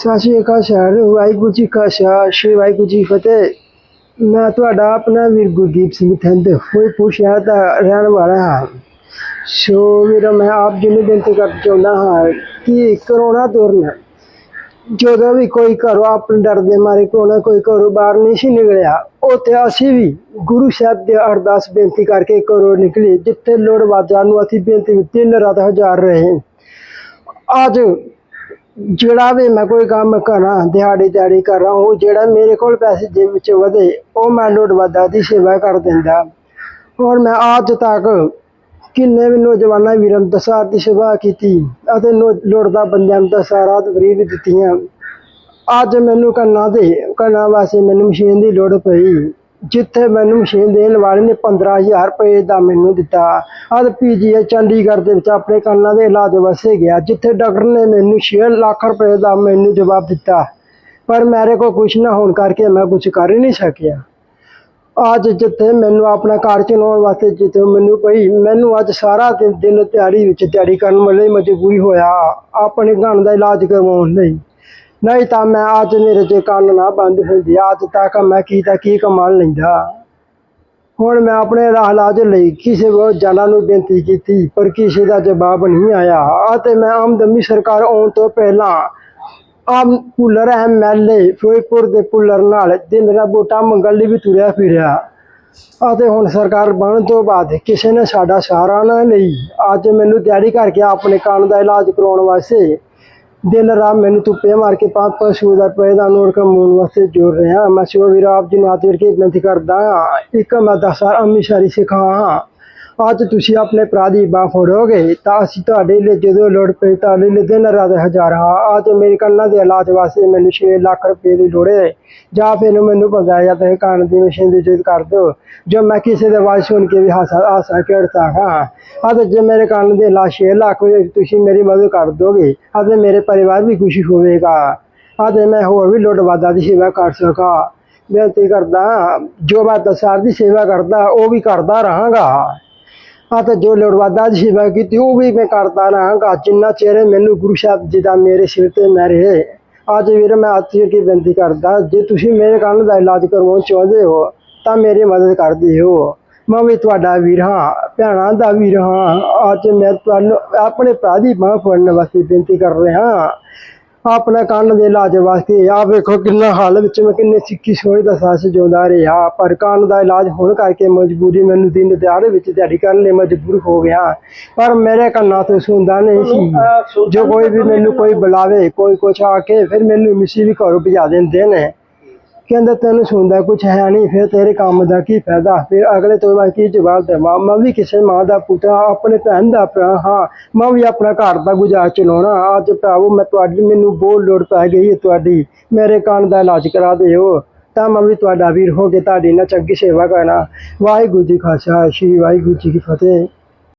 ਸਤਿ ਸ਼੍ਰੀ ਅਕਾਲ ਸਰ ਵਾਹਿਗੁਰੂ ਜੀ ਕਾ ਸ਼੍ਰੀ ਵਾਹਿਗੁਰੂ ਜੀ ਫਤਿਹ। ਮੈਂ ਤੁਹਾਡਾ ਆਪਣਾ ਵੀਰ ਗੁਰਦੀਪ ਸਿੰਘ ਥੰਦ ਹੋਈ ਸ਼ਹਿਰ ਦਾ ਰਹਿਣ ਵਾਲਾ ਹਾਂ। ਸੋ ਵੀਰ ਮੈਂ ਆਪ ਜੀ ਨੂੰ ਬੇਨਤੀ ਕਰਨਾ ਚਾਹੁੰਦਾ ਹਾਂ ਕਿ ਕਰੋਨਾ ਦੌਰਾਨ ਜਦੋਂ ਵੀ ਕੋਈ ਘਰੋਂ ਆਪਣੇ ਡਰ ਦੇ ਮਾਰੇ ਕੋਣਾ ਕੋਈ ਘਰੋਂ ਬਾਹਰ ਨਹੀਂ ਸੀ ਨਿਕਲਿਆ, ਉੱਥੇ ਅਸੀਂ ਵੀ ਗੁਰੂ ਸਾਹਿਬ ਦੇ ਅਰਦਾਸ ਬੇਨਤੀ ਕਰਕੇ ਘਰੋਂ ਨਿਕਲੇ, ਜਿੱਥੇ ਲੋੜ ਵਾਜਾਂ ਨੂੰ ਅਸੀਂ ਬੇਨਤੀ ਤਿੰਨ ਰਾਤ ਹਜ਼ਾਰ ਰਹੇ। ਅੱਜ ਜਿਹੜਾ ਵੀ ਮੈਂ ਕੋਈ ਕੰਮ ਕਰਾਂ, ਦਿਹਾੜੀ ਦਿਹਾੜੀ ਕਰਾਂ, ਉਹ ਜਿਹੜਾ ਮੇਰੇ ਕੋਲ ਪੈਸੇ ਜੇਬ ਵਿੱਚ ਵਧੇ, ਉਹ ਮੈਂ ਲੋੜਵੰਦਾਂ ਦੀ ਸੇਵਾ ਕਰ ਦਿੰਦਾ। ਔਰ ਮੈਂ ਅੱਜ ਤੱਕ ਕਿੰਨੇ ਵੀ ਨੌਜਵਾਨਾਂ ਵੀਰਾਂ ਦਸਾਰ ਦੀ ਸੇਵਾ ਕੀਤੀ ਅਤੇ ਨੌ- ਲੋੜਦਾ ਬੰਦਿਆਂ ਨੂੰ ਦਸਾਂ ਰਾਤ ਦਿੱਤੀਆਂ। ਅੱਜ ਮੈਨੂੰ ਕੰਨਾਂ ਦੇ, ਕੰਨਾਂ ਵਾਸਤੇ ਮੈਨੂੰ ਮਸ਼ੀਨ ਦੀ ਲੋੜ ਪਈ। ਜਿੱਥੇ ਮੈਨੂੰ ਮਸ਼ੀਨ ਦੇਣ ਵਾਲੇ ਨੇ 15000 ਰੁਪਏ ਦਾ ਮੈਨੂੰ ਦਿੱਤਾ। ਅੱਜ ਪੀਜੀਆਈ ਚੰਡੀਗੜ੍ਹ ਦੇ ਵਿੱਚ ਆਪਣੇ ਕੰਨਾਂ ਦੇ ਇਲਾਜ ਵਾਸਤੇ ਗਿਆ, ਜਿੱਥੇ ਡਾਕਟਰ ਨੇ ਮੈਨੂੰ 6 ਲੱਖ ਰੁਪਏ ਦਾ ਮੈਨੂੰ ਜਵਾਬ ਦਿੱਤਾ। ਪਰ ਮੇਰੇ ਕੋਲ ਕੁਝ ਨਾ ਹੋਣ ਕਰਕੇ ਮੈਂ ਕੁਝ ਕਰ ਹੀ ਨਹੀਂ ਸਕਿਆ। ਅੱਜ ਜਿੱਥੇ ਮੈਨੂੰ ਆਪਣਾ ਘਰ ਚਲਾਉਣ ਵਾਸਤੇ ਜਿੱਥੇ ਮੈਨੂੰ ਪਈ ਮੈਨੂੰ ਅੱਜ ਸਾਰਾ ਦਿਨ ਦਿਨ ਤਿਆਰੀ ਵਿੱਚ ਤਿਆਰੀ ਕਰਨ ਵਾਲੇ ਮਜਬੂਰੀ ਹੋਇਆ। ਆਪਣੇ ਘਰ ਦਾ ਇਲਾਜ ਕਰਵਾਉਣ ਲਈ। ਨਹੀਂ ਤਾਂ ਮੈਂ ਅੱਜ ਮੇਰੇ ਤੇ ਕੰਨ ਨਾ ਬੰਦ ਹੁੰਦੀ ਅੱਜ ਤੱਕ ਮੈਂ ਕੀ ਤਾਂ ਕੀ ਕਮਾਲ ਲੈਂਦਾ। ਹੁਣ ਮੈਂ ਆਪਣੇ ਰਾਹ ਇਲਾਜ ਲਈ ਕਿਸੇ ਬਹੁਤ ਜਨਾਂ ਨੂੰ ਬੇਨਤੀ ਕੀਤੀ, ਪਰ ਕਿਸੇ ਦਾ ਜਵਾਬ ਨਹੀਂ ਆਇਆ। ਆ ਤੇ ਮੈਂ ਆਮਦਮੀ ਸਰਕਾਰ ਆਉਣ ਤੋਂ ਪਹਿਲਾਂ ਆਮ ਪੁੱਲਰ ਐਮਐਲਏ ਫਿਰੋਜ਼ਪੁਰ ਦੇ ਪੁੱਲਰ ਨਾਲ ਦਿਨ ਰਾਤ ਵੋਟਾਂ ਮੰਗਣ ਲਈ ਵੀ ਤੁਰਿਆ ਫਿਰਿਆ। ਅਤੇ ਹੁਣ ਸਰਕਾਰ ਬਣਨ ਤੋਂ ਬਾਅਦ ਕਿਸੇ ਨੇ ਸਾਡਾ ਸਹਾਰਾ ਨਾ ਲਈ। ਅੱਜ ਮੈਨੂੰ ਤਿਆਰੀ ਕਰਕੇ ਆਪਣੇ ਕੰਨ ਦਾ ਇਲਾਜ ਕਰਾਉਣ ਵਾਸਤੇ ਦਿਨ ਰਾਤ ਮੈਨੂੰ ਧੁੱਪੇ ਮਾਰ ਕੇ ਪੰਜ ਪੰਜ ਦਾ ਰੁਪਏ ਦਾ ਨੋਟ ਕਮਾਉਣ ਵਾਸਤੇ ਜੋੜ ਰਿਹਾ। ਮੈਂ ਸੋ ਵੀਰ ਆਪ ਜੀ ਨੂੰ ਹੱਥ ਕੇ ਬੇਨਤੀ ਕਰਦਾ ਹਾਂ। ਇੱਕ ਮੈਂ ਦਸਾਰ ਅੰਮ੍ਰਿਤਸਰੀ ਸਿੱਖਾ ਹਾਂ। ਅੱਜ ਤੁਸੀਂ ਆਪਣੇ ਭਰਾ ਦੀ ਬਾਹ ਫੜੋਗੇ, ਤਾਂ ਅਸੀਂ ਤੁਹਾਡੇ ਲਈ ਜਦੋਂ ਲੋੜ ਪਈ ਤੁਹਾਡੇ ਲਈ ਦਿਨ ਰਾਤ ਹਜ਼ਾਰਾਂ ਅੱਜ ਮੇਰੇ ਕੰਨਾਂ ਦੇ ਇਲਾਜ ਵਾਸਤੇ ਮੈਨੂੰ 6 ਲੱਖ ਰੁਪਏ ਦੀ ਲੋੜ ਹੈ। ਜਾਂ ਫਿਰ ਮੈਨੂੰ ਪਤਾ ਜਾਂ ਤੇ ਕੰਨ ਦੀ ਮਸ਼ੀਨ ਦੀ ਜੁਦ ਕਰ ਦਿਓ। ਜੋ ਮੈਂ ਕਿਸੇ ਦੇ ਆਵਾਜ਼ ਸੁਣ ਕੇ ਵੀ ਹਾਸਾ ਹਾਸਾ ਖੇਡਦਾ ਹਾਂ ਅਤੇ ਜੇ ਮੇਰੇ ਕੰਨ ਦੇ ਇਲਾਜ 6 ਲੱਖ ਤੁਸੀਂ ਮੇਰੀ ਮਦਦ ਕਰ ਦੋਗੇ ਅਤੇ ਮੇਰੇ ਪਰਿਵਾਰ ਵੀ ਖੁਸ਼ੀ ਹੋਵੇਗਾ। ਅਤੇ ਮੈਂ ਹੋਰ ਵੀ ਲੋੜ ਵਾਦਾ ਦੀ ਸੇਵਾ ਕਰ ਸਕਾਂ। ਬੇਨਤੀ ਕਰਦਾ, ਜੋ ਮੈਂ ਦਸਾਰ ਦੀ ਸੇਵਾ ਕਰਦਾ, ਉਹ ਵੀ ਕਰਦਾ ਰਹਾਂਗਾ। ਆ ਤੇ ਜੋ ਲੋੜਵਾਦਾ ਦੀ ਸੇਵਾ ਕੀਤੀ, ਉਹ ਵੀ ਮੈਂ ਕਰਦਾ ਰਹਾਂਗਾ। ਜਿੰਨਾ ਚਿਰ ਮੈਨੂੰ ਗੁਰੂ ਸਾਹਿਬ ਜੀ ਦਾ ਮੇਰੇ ਸਿਰ ਤੇ ਮੈਂ ਰਹੇ, ਅੱਜ ਵੀਰ, ਮੈਂ ਹੱਥ ਜੋੜ ਬੇਨਤੀ ਕਰਦਾ, ਜੇ ਤੁਸੀਂ ਮੇਰੇ ਕੰਨ ਦਾ ਇਲਾਜ ਕਰਵਾਉਣਾ ਚਾਹੁੰਦੇ ਹੋ, ਤਾਂ ਮੇਰੀ ਮਦਦ ਕਰਦੇ ਹੋ ਮੈਂ ਵੀ ਤੁਹਾਡਾ ਵੀਰ ਹਾਂ, ਭੈਣਾਂ ਦਾ ਵੀਰ ਹਾਂ। ਅੱਜ ਮੈਂ ਤੁਹਾਨੂੰ ਆਪਣੇ ਭਰਾ ਦੀ ਬਾਂਹ ਫੜਨ ਵਾਸਤੇ ਬੇਨਤੀ ਕਰ ਰਿਹਾ। ਆਪਣਾ ਕੰਨ ਦੇ ਇਲਾਜ ਵਾਸਤੇ। ਆ ਵੇਖੋ ਕਿੰਨਾ ਹਾਲ ਵਿੱਚ ਮੈਂ ਕਿੰਨੇ ਸਿੱਕੀ ਸੋਚ ਦਾ ਸਾਸ ਜਿਉਂਦਾ ਰਿਹਾ। ਪਰ ਕੰਨ ਦਾ ਇਲਾਜ ਹੋਣ ਕਰਕੇ ਮਜਬੂਰੀ ਮੈਨੂੰ ਦਿਨ ਦਿਹਾੜੇ ਵਿੱਚ ਦਿਹਾੜੀ ਕਰਨ ਲਈ ਮਜਬੂਰ ਹੋ ਗਿਆ। ਪਰ ਮੇਰੇ ਕੰਨਾਂ ਤੋਂ ਸੁਣਦਾ ਨਹੀਂ ਸੀ। ਜੋ ਕੋਈ ਵੀ ਮੈਨੂੰ ਕੋਈ ਬੁਲਾਵੇ ਕੋਈ ਕੁਛ ਆ ਕੇ ਫਿਰ ਮੈਨੂੰ ਮਿਸੀ ਵੀ ਘਰੋਂ ਭਜਾ ਦਿੰਦੇ ਨੇ। ਕਹਿੰਦਾ ਤੈਨੂੰ ਸੁਣਦਾ, ਕੁਛ ਹੈ ਨਹੀਂ, ਫਿਰ ਤੇਰੇ ਕੰਮ ਦਾ ਕੀ ਫਾਇਦਾ? ਫਿਰ ਅਗਲੇ ਤੋਂ ਮੈਂ ਕੀ ਜਵਾਬ ਦੇਵਾਂ? ਮੈਂ ਵੀ ਕਿਸੇ ਮਾਂ ਦਾ ਪੁੱਤ ਹਾਂ, ਆਪਣੇ ਭੈਣ ਦਾ ਭਰਾ ਹਾਂ। ਮੈਂ ਵੀ ਆਪਣਾ ਘਰ ਦਾ ਗੁਜ਼ਾਰ ਚਲਾਉਣਾ। ਅੱਜ ਭਰਾਵੋ, ਮੈਂ ਤੁਹਾਡੀ, ਮੈਨੂੰ ਬਹੁਤ ਲੋੜ ਪੈ ਗਈ ਹੈ ਤੁਹਾਡੀ। ਮੇਰੇ ਕੰਨ ਦਾ ਇਲਾਜ ਕਰਾ ਦਿਓ। ਤਾਂ ਮੈਂ ਵੀ ਤੁਹਾਡਾ ਵੀਰ ਹੋ ਕੇ ਤੁਹਾਡੀ ਨਾਲ ਚੰਗੀ ਸੇਵਾ ਕਰਨਾ ਵਾਹਿਗੁਰੂ ਜੀ ਖਾਲਸਾ, ਸ਼੍ਰੀ ਵਾਹਿਗੁਰੂ ਜੀ ਕੀ ਫਤਿਹ।